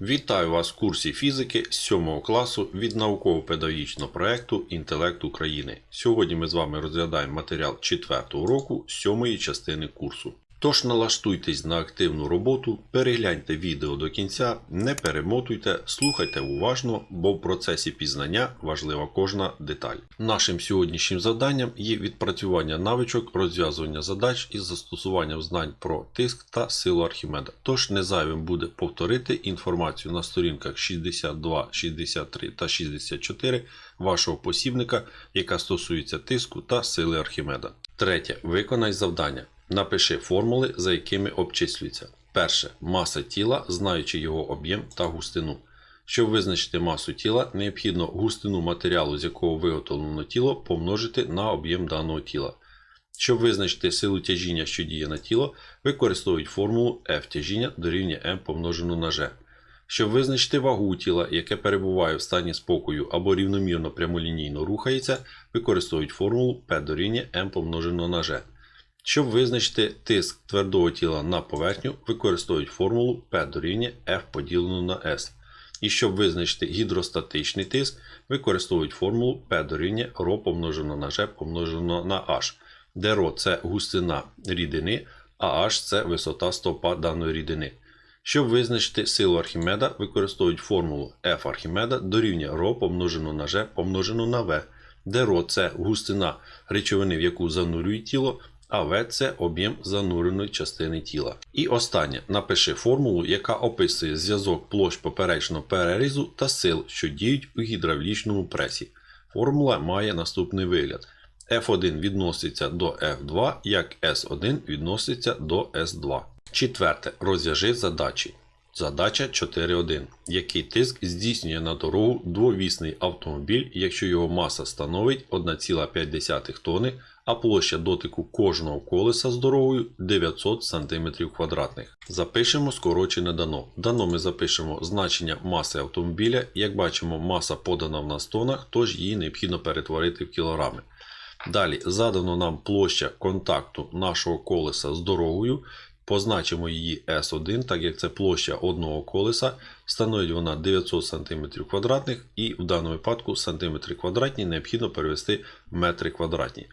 Вітаю вас в курсі фізики 7 класу від науково-педагогічного проєкту Інтелект України. Сьогодні ми з вами розглядаємо матеріал 4 уроку 7 частини курсу. Тож налаштуйтесь на активну роботу, перегляньте відео до кінця, не перемотуйте, слухайте уважно, бо в процесі пізнання важлива кожна деталь. Нашим сьогоднішнім завданням є відпрацювання навичок розв'язування задач із застосуванням знань про тиск та силу Архімеда. Тож не зайвим буде повторити інформацію на сторінках 62, 63 та 64 вашого посібника, яка стосується тиску та сили Архімеда. Третє. Виконай завдання. Напиши формули, за якими обчислюється. Перше. Маса тіла, знаючи його об'єм та густину. Щоб визначити масу тіла, необхідно густину матеріалу, з якого виготовлено тіло, помножити на об'єм даного тіла. Щоб визначити силу тяжіння, що діє на тіло, використовують формулу F тяжіння дорівнює m помножену на g. Щоб визначити вагу тіла, яке перебуває в стані спокою або рівномірно прямолінійно рухається, використовують формулу P дорівнює m помножено на g. Щоб визначити тиск твердого тіла на поверхню, використовують формулу P дорівнює F поділено на S. І щоб визначити гідростатичний тиск, використовують формулу P дорівнює ρ помножено на G помножено на H, де ρ це густина рідини, а H це висота стовпа даної рідини. Щоб визначити силу Архімеда, використовують формулу F Архімеда дорівнює ρ помножено на G помножено на V, де ρ це густина речовини, в яку занурює тіло, а В це об'єм зануреної частини тіла. І останнє напиши формулу, яка описує зв'язок площ поперечного перерізу та сил, що діють у гідравлічному пресі. Формула має наступний вигляд. F1 відноситься до F2, як S1 відноситься до S2. Четверте. Розв'яжи задачі. Задача 4.1. Який тиск здійснює на дорогу двовісний автомобіль, якщо його маса становить 1,5 тонни, а площа дотику кожного колеса з дорогою 900 см квадратних. Запишемо скорочене дано. Дано ми запишемо значення маси автомобіля. Як бачимо, маса подана в нас тонах, тож її необхідно перетворити в кілограми. Далі задано нам площа контакту нашого колеса з дорогою. Позначимо її S1, так як це площа одного колеса, становить вона 900 см квадратних і в даному випадку сантиметри квадратні необхідно перевести в метри квадратні.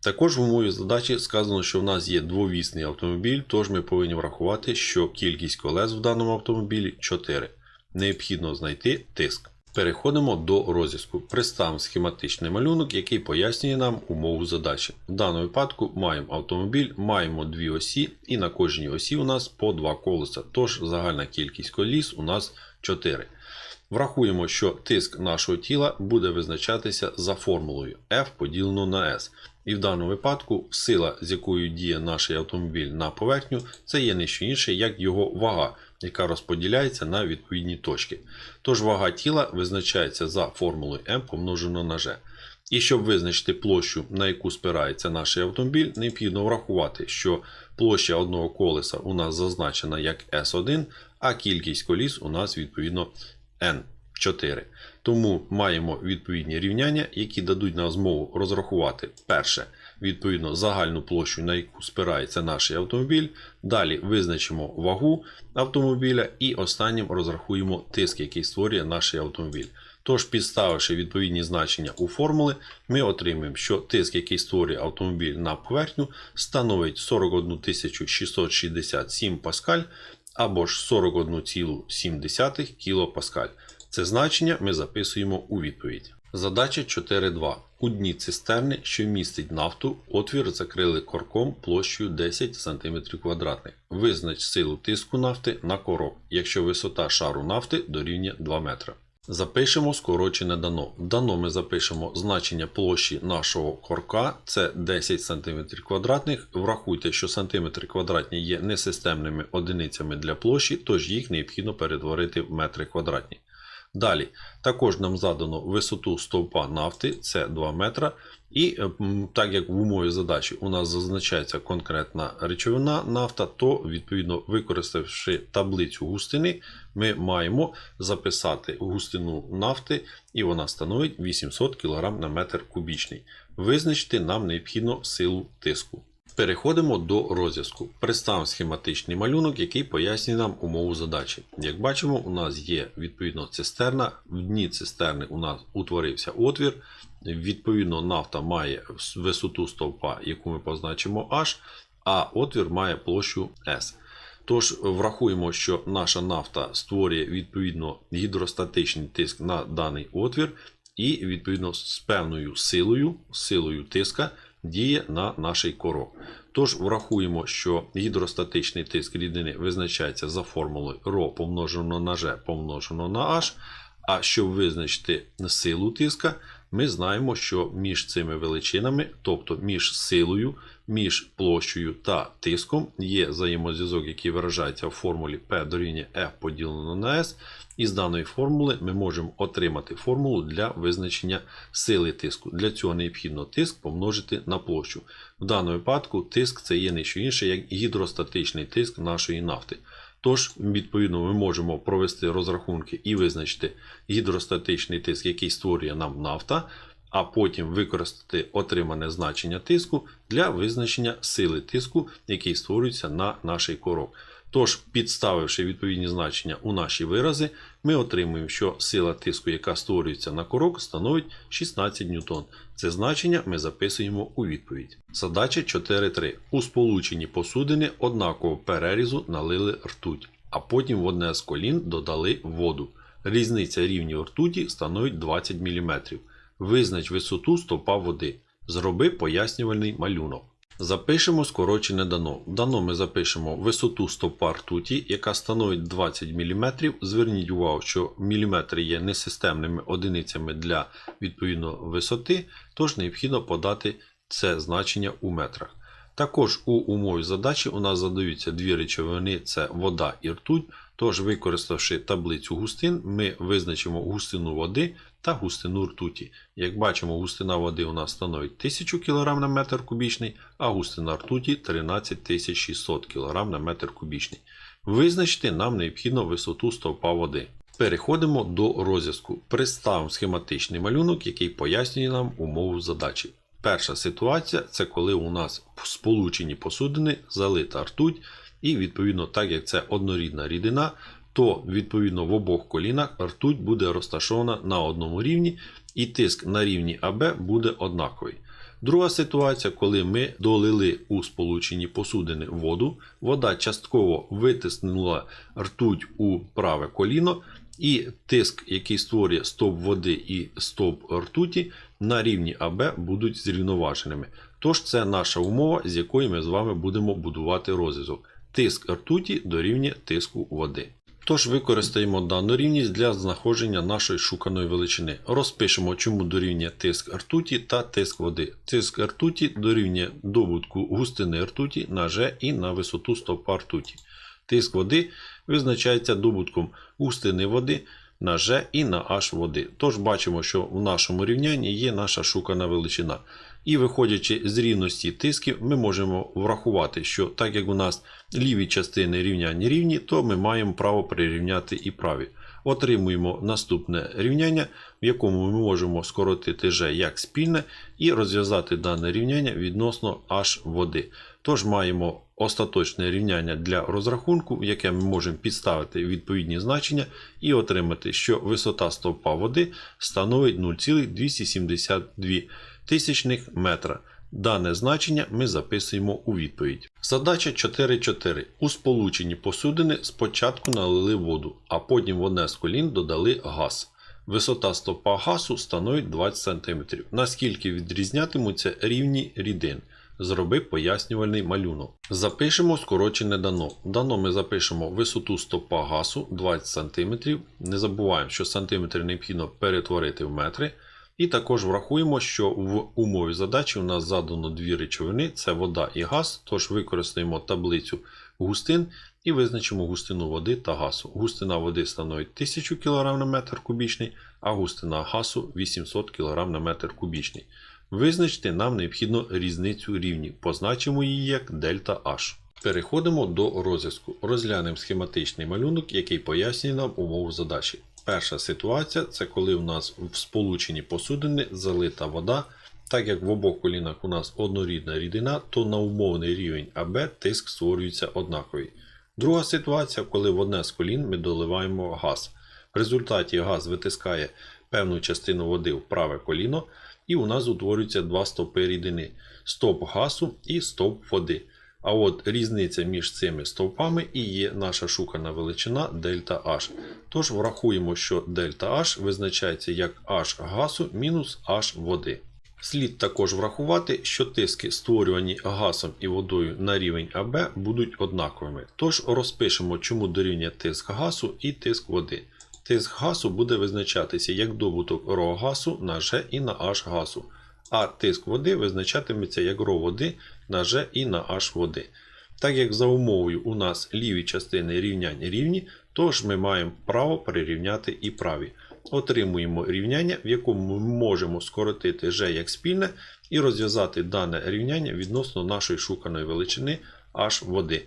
Також в умові задачі сказано, що в нас є двовісний автомобіль, тож ми повинні врахувати, що кількість колес в даному автомобілі 4. Необхідно знайти тиск. Переходимо до розв'язку. Представимо схематичний малюнок, який пояснює нам умову задачі. В даному випадку маємо автомобіль, маємо дві осі, і на кожній осі у нас по два колеса. Тож загальна кількість коліс у нас 4. Врахуємо, що тиск нашого тіла буде визначатися за формулою F поділено на S. І в даному випадку сила, з якою діє наш автомобіль на поверхню, це є не що інше, як його вага, яка розподіляється на відповідні точки. Тож вага тіла визначається за формулою m помножено на g. І щоб визначити площу, на яку спирається наш автомобіль, необхідно врахувати, що площа одного колеса у нас зазначена як S1, а кількість коліс у нас відповідно N4. Тому маємо відповідні рівняння, які дадуть нам змогу розрахувати перше, відповідно, загальну площу, на яку спирається наш автомобіль. Далі визначимо вагу автомобіля і останнім розрахуємо тиск, який створює наш автомобіль. Тож, підставивши відповідні значення у формули, ми отримаємо, що тиск, який створює автомобіль на поверхню, становить 41 667 паскаль або ж 41,7 кПа. Це значення ми записуємо у відповідь. Задача 4.2. У дні цистерни, що містить нафту, отвір закрили корком площею 10 см. Визнач силу тиску нафти на корок, якщо висота шару нафти дорівнює 2 метра. Запишемо скорочене дано. Дано ми запишемо значення площі нашого корка, це 10 см. Врахуйте, що сантиметри квадратні є несистемними одиницями для площі, тож їх необхідно перетворити в метри квадратні. Далі, також нам задано висоту стовпа нафти, це 2 метра. І е, так як в умові задачі у нас зазначається конкретна речовина нафта, то відповідно використавши таблицю густини, ми маємо записати густину нафти, і вона становить 800 кг на метр кубічний. Визначити нам необхідно силу тиску. Переходимо до розв'язку. Представимо схематичний малюнок, який пояснює нам умову задачі. Як бачимо, у нас є відповідно цистерна. В дні цистерни у нас утворився отвір. Відповідно, нафта має висоту стовпа, яку ми позначимо H, а отвір має площу S. Тож врахуємо, що наша нафта створює відповідно гідростатичний тиск на даний отвір, і відповідно з певною силою, силою тиска діє на наш корок. Тож врахуємо, що гідростатичний тиск рідини визначається за формулою ρ помножено на G помножено на H. А щоб визначити силу тиска, ми знаємо, що між цими величинами, тобто між силою, між площею та тиском, є взаємозв'язок, який виражається в формулі P дорівнює F поділено на S. І з даної формули ми можемо отримати формулу для визначення сили тиску. Для цього необхідно тиск помножити на площу. В даному випадку тиск це є не що інше, як гідростатичний тиск нашої нафти. Тож, відповідно, ми можемо провести розрахунки і визначити гідростатичний тиск, який створює нам нафта, а потім використати отримане значення тиску для визначення сили тиску, який створюється на нашій корок. Тож, підставивши відповідні значення у наші вирази, ми отримуємо, що сила тиску, яка створюється на корок, становить 16 ньютон. Це значення ми записуємо у відповідь. Задача 4.3. У сполученні посудини однакового перерізу налили ртуть, а потім в одне з колін додали воду. Різниця рівнів ртуті становить 20 мм. Визнач висоту стопа води. Зроби пояснювальний малюнок. Запишемо скорочене дано. Дано ми запишемо висоту стовпа ртуті, яка становить 20 мм. Зверніть увагу, що міліметри є несистемними одиницями для відповідно висоти, тож необхідно подати це значення у метрах. Також у умові задачі у нас задаються дві речовини: це вода і ртуть. Тож, використавши таблицю густин, ми визначимо густину води та густину ртуті. Як бачимо, густина води у нас становить 1000 кг на метр кубічний, а густина ртуті 13600 кг на метр кубічний. Визначити нам необхідно висоту стовпа води. Переходимо до розв'язку. Представимо схематичний малюнок, який пояснює нам умову задачі. Перша ситуація це коли у нас в сполученні посудини залита ртуть, і відповідно, так як це однорідна рідина, то відповідно в обох колінах ртуть буде розташована на одному рівні, і тиск на рівні АБ буде однаковий. Друга ситуація, коли ми долили у сполученні посудини воду, вода частково витиснула ртуть у праве коліно, і тиск, який створює стовп води і стовп ртуті, на рівні АБ будуть зрівноваженими. Тож це наша умова, з якої ми з вами будемо будувати розв'язок. Тиск ртуті дорівнює тиску води. Тож використаємо дану рівність для знаходження нашої шуканої величини. Розпишемо, чому дорівнює тиск ртуті та тиск води. Тиск ртуті дорівнює добутку густини ртуті на G і на висоту стовпа ртуті. Тиск води визначається добутком густини води на G і на H води. Тож бачимо, що в нашому рівнянні є наша шукана величина. І виходячи з рівності тисків, ми можемо врахувати, що так як у нас ліві частини рівняння рівні, то ми маємо право прирівняти і праві. Отримуємо наступне рівняння, в якому ми можемо скоротити G як спільне і розв'язати дане рівняння відносно H води. Тож маємо остаточне рівняння для розрахунку, яке ми можемо підставити відповідні значення і отримати, що висота стовпа води становить 0,272 тисячних метра. Дане значення ми записуємо у відповідь. Задача 4.4. У сполученні посудини спочатку налили воду, а потім в одне з колін додали газ. Висота стопа газу становить 20 см. Наскільки відрізнятимуться рівні рідин? Зроби пояснювальний малюнок. Запишемо скорочене дано. Дано ми запишемо висоту стопа газу 20 см. Не забуваємо, що сантиметри необхідно перетворити в метри. І також врахуємо, що в умові задачі у нас задано дві речовини це вода і газ, тож використаємо таблицю густин і визначимо густину води та газу. Густина води становить 1000 кг на метр кубічний, а густина газу 800 кг на метр кубічний. Визначити нам необхідно різницю рівнів, позначимо її як дельта H. Переходимо до розв'язку. Розглянемо схематичний малюнок, який пояснює нам умову задачі. Перша ситуація це коли у нас в сполученні посудини залита вода, Так як в обох колінах у нас однорідна рідина, то на умовний рівень АБ тиск створюється однаковий. Друга ситуація, коли в одне з колін ми доливаємо газ. В результаті газ витискає певну частину води в праве коліно, і у нас утворюються два стовпи рідини: стовп газу і стовп води. А от різниця між цими стовпами і є наша шукана величина дельта H. Тож врахуємо, що дельта H визначається як H газу мінус H води. Слід також врахувати, що тиски, створювані газом і водою на рівень АБ, будуть однаковими. Тож розпишемо, чому дорівнює тиск газу і тиск води. Тиск газу буде визначатися як добуток ро газу на G і на H газу, а тиск води визначатиметься як ро води на G і на H води. Так як за умовою у нас ліві частини рівнянь рівні, тож ми маємо право перерівняти і праві. Отримуємо рівняння, в якому ми можемо скоротити G як спільне і розв'язати дане рівняння відносно нашої шуканої величини H води.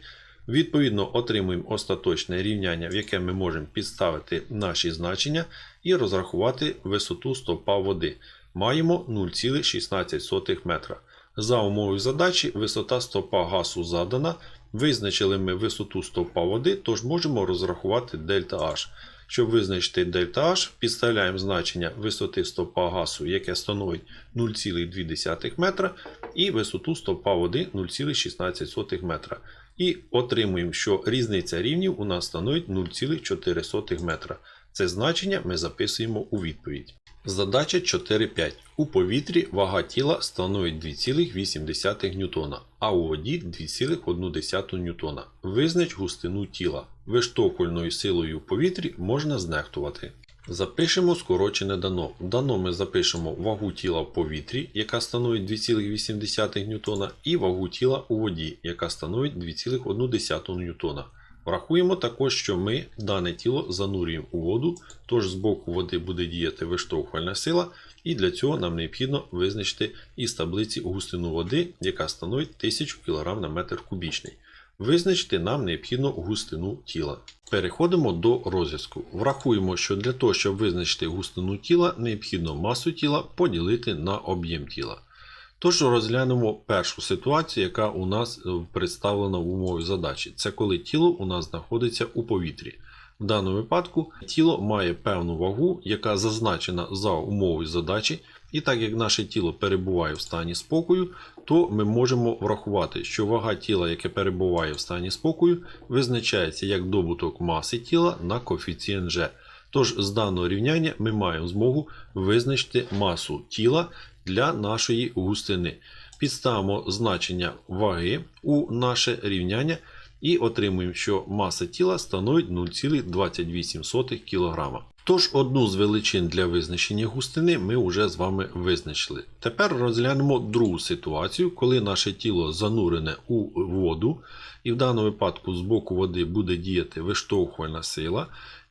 Відповідно, отримуємо остаточне рівняння, в яке ми можемо підставити наші значення і розрахувати висоту стовпа води. Маємо 0,16 метра. За умовою задачі висота стовпа газу задана. Визначили ми висоту стовпа води, тож можемо розрахувати дельта H. Щоб визначити дельта H, підставляємо значення висоти стовпа газу, яке становить 0,2 метра, і висоту стовпа води 0,16 метра. І отримуємо, що різниця рівнів у нас становить 0,4 метра. Це значення ми записуємо у відповідь. Задача 4.5. У повітрі вага тіла становить 2,8 ньютона, а у воді 2,1 ньютона. Визнач густину тіла. Виштовхувальною силою в повітрі можна знехтувати. Запишемо скорочене дано. Дано ми запишемо вагу тіла в повітрі, яка становить 2,8 ньютона, і вагу тіла у воді, яка становить 2,1 ньютона. Врахуємо також, що ми дане тіло занурюємо у воду, тож з боку води буде діяти виштовхувальна сила, і для цього нам необхідно визначити із таблиці густину води, яка становить 1000 кг на метр кубічний. Визначити нам необхідно густину тіла. Переходимо до розв'язку. Врахуємо, що для того, щоб визначити густину тіла, необхідно масу тіла поділити на об'єм тіла. Тож розглянемо першу ситуацію, яка у нас е, представлена в умові задачі. Це коли тіло у нас знаходиться у повітрі. В даному випадку тіло має певну вагу, яка зазначена за умовою задачі. І так як наше тіло перебуває в стані спокою, то ми можемо врахувати, що вага тіла, яке перебуває в стані спокою, визначається як добуток маси тіла на коефіцієнт G. Тож з даного рівняння ми маємо змогу визначити масу тіла для нашої густини. Підставимо значення ваги у наше рівняння і отримуємо, що маса тіла становить 0,28 кг. Тож одну з величин для визначення густини ми вже з вами визначили. Тепер розглянемо другу ситуацію, коли наше тіло занурене у воду, і в даному випадку з боку води буде діяти виштовхувальна сила.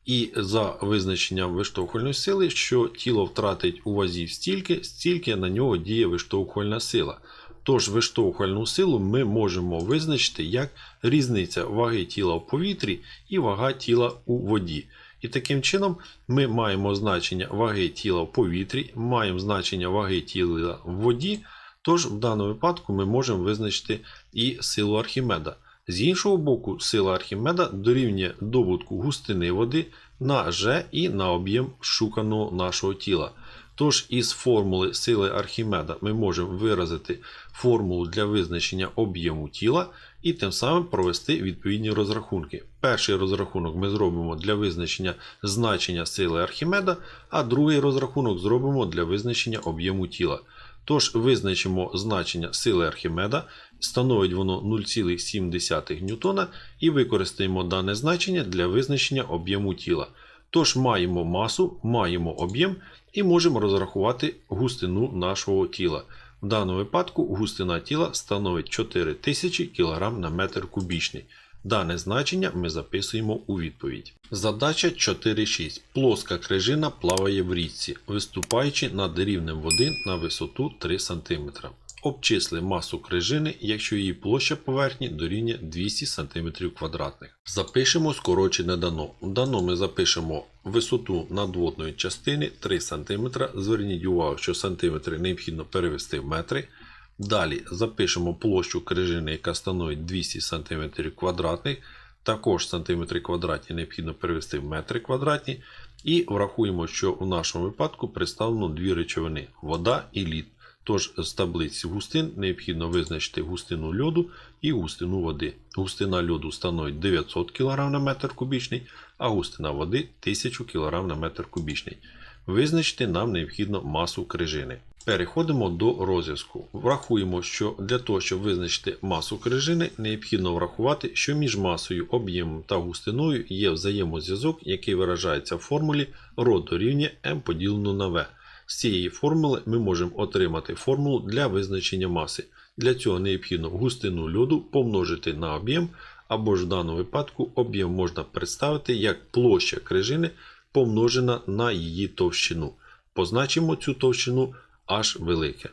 І за визначенням виштовхувальної сили, що тіло втратить у вазі стільки, стільки на нього діє виштовхувальна сила. Тож виштовхувальну силу ми можемо визначити як різниця ваги тіла в повітрі і вага тіла у воді. І таким чином ми маємо значення ваги тіла в повітрі, маємо значення ваги тіла в воді. Тож в даному випадку ми можемо визначити і силу Архімеда. З іншого боку, сила Архімеда дорівнює добутку густини води на G і на об'єм шуканого нашого тіла. Тож із формули сили Архімеда ми можемо виразити формулу для визначення об'єму тіла і тим самим провести відповідні розрахунки. Перший розрахунок ми зробимо для визначення значення сили Архімеда, а другий розрахунок зробимо для визначення об'єму тіла. Тож визначимо значення сили Архімеда, становить воно 0,7 ньютона і використаємо дане значення для визначення об'єму тіла. Тож маємо масу, маємо об'єм і можемо розрахувати густину нашого тіла. В даному випадку густина тіла становить 4000 кг на метр кубічний. Дане значення ми записуємо у відповідь. Задача 4.6. Плоска крижина плаває в річці, виступаючи над рівнем води на висоту 3 см. Обчисли масу крижини, якщо її площа поверхні дорівнює 200 см. Запишемо скорочене дано. Дано ми запишемо висоту надводної частини 3 см. Зверніть увагу, що сантиметри необхідно перевести в метри. Далі запишемо площу крижини, яка становить 200 см квадратних. Також сантиметри квадратні необхідно перевести в метри квадратні. І врахуємо, що в нашому випадку представлено дві речовини вода і лід. Тож з таблиці густин необхідно визначити густину льоду і густину води. Густина льоду становить 900 кг на метр кубічний, а густина води 1000 кг на метр кубічний. Визначити нам необхідно масу крижини. Переходимо до розв'язку. Врахуємо, що для того, щоб визначити масу крижини, необхідно врахувати, що між масою, об'ємом та густиною є взаємозв'язок, який виражається в формулі ρ дорівнює m поділено на v. З цієї формули ми можемо отримати формулу для визначення маси. Для цього необхідно густину льоду помножити на об'єм, або ж в даному випадку об'єм можна представити як площа крижини помножена на її товщину. Позначимо цю товщину H велике.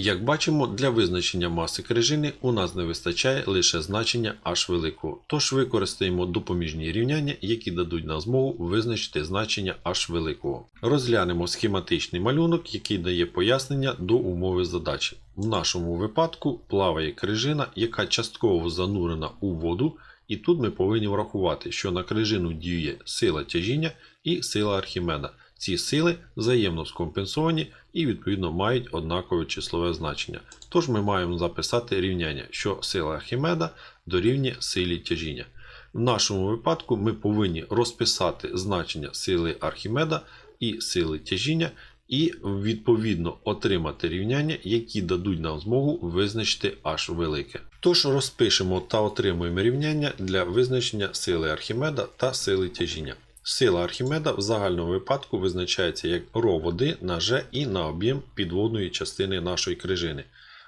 Як бачимо, для визначення маси крижини у нас не вистачає лише значення H великого. Тож використаємо допоміжні рівняння, які дадуть нам змогу визначити значення H великого. Розглянемо схематичний малюнок, який дає пояснення до умови задачі. В нашому випадку плаває крижина, яка частково занурена у воду, і тут ми повинні врахувати, що на крижину діє сила тяжіння і сила Архімеда. Ці сили взаємно скомпенсовані і відповідно мають однакове числове значення. Тож ми маємо записати рівняння, що сила Архімеда дорівнює силі тяжіння. В нашому випадку ми повинні розписати значення сили Архімеда і сили тяжіння, і відповідно отримати рівняння, які дадуть нам змогу визначити h велике. Тож розпишемо та отримуємо рівняння для визначення сили Архімеда та сили тяжіння. Сила Архімеда в загальному випадку визначається як ρ води на G і на об'єм підводної частини нашої крижини.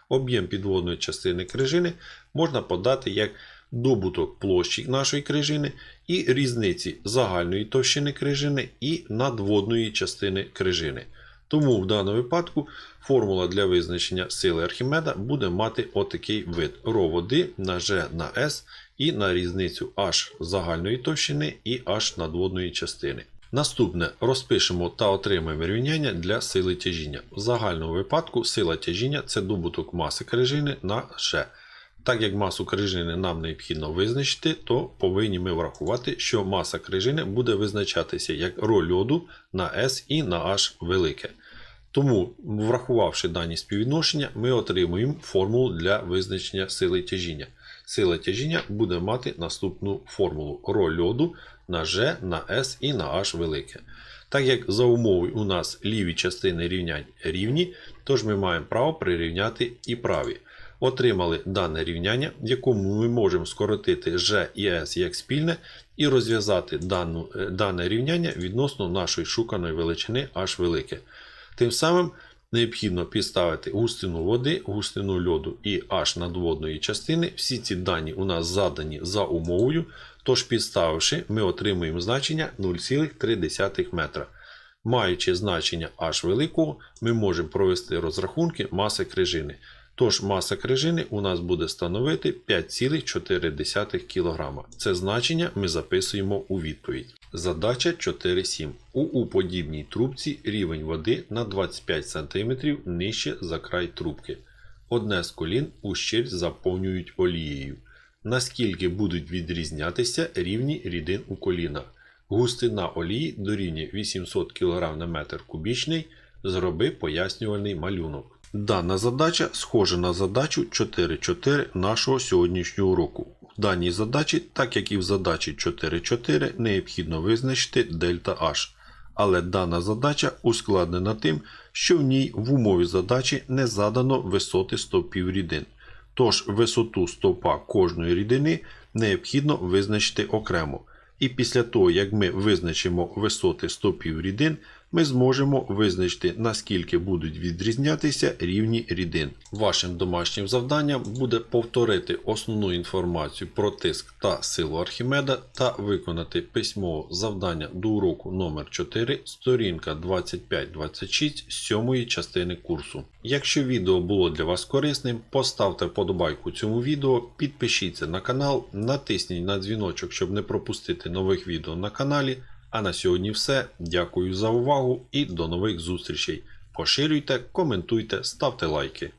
Об'єм підводної частини крижини можна подати як добуток площі нашої крижини і різниці загальної товщини крижини і надводної частини крижини. Тому в даному випадку формула для визначення сили Архімеда буде мати отакий вид ρ води на G на S і на різницю H загальної товщини і H надводної частини. Наступне розпишемо та отримаємо рівняння для сили тяжіння. В загальному випадку сила тяжіння це добуток маси крижини на G. Так як масу крижини нам необхідно визначити, то повинні ми врахувати, що маса крижини буде визначатися як ρ льоду на S і на H велике. Тому, врахувавши дані співвідношення, ми отримуємо формулу для визначення сили тяжіння. Сила тяжіння буде мати наступну формулу ρ льоду на G на S і на H велике. Так як за умовою у нас ліві частини рівнянь рівні, тож ми маємо право прирівняти і праві. Отримали дане рівняння, в якому ми можемо скоротити G і S як спільне і розв'язати е, дане рівняння відносно нашої шуканої величини H велике. Тим самим необхідно підставити густину води, густину льоду і аж надводної частини. Всі ці дані у нас задані за умовою, тож підставивши, ми отримуємо значення 0,3 метра. Маючи значення H великого, ми можемо провести розрахунки маси крижини. Тож маса крижини у нас буде становити 5,4 кг. Це значення ми записуємо у відповідь. Задача 4.7. У уподібній трубці рівень води на 25 см нижче за край трубки. Одне з колін ущель заповнюють олією. Наскільки будуть відрізнятися рівні рідин у колінах? Густина олії дорівнює 800 кг на метр кубічний. Зроби пояснювальний малюнок. Дана задача схожа на задачу 4.4 нашого сьогоднішнього уроку. В даній задачі, так як і в задачі 4.4, необхідно визначити дельта H. Але дана задача ускладнена тим, що в ній в умові задачі не задано висоти стовпів рідин. Тож висоту стовпа кожної рідини необхідно визначити окремо. І після того, як ми визначимо висоти стовпів рідин, ми зможемо визначити, наскільки будуть відрізнятися рівні рідин. Вашим домашнім завданням буде повторити основну інформацію про тиск та силу Архімеда та виконати письмове завдання до уроку номер 4 сторінка 25-26 сьомої частини курсу. Якщо відео було для вас корисним, поставте вподобайку цьому відео, підпишіться на канал, натисніть на дзвіночок, щоб не пропустити нових відео на каналі. А на сьогодні все. Дякую за увагу і до нових зустрічей. Поширюйте, коментуйте, ставте лайки.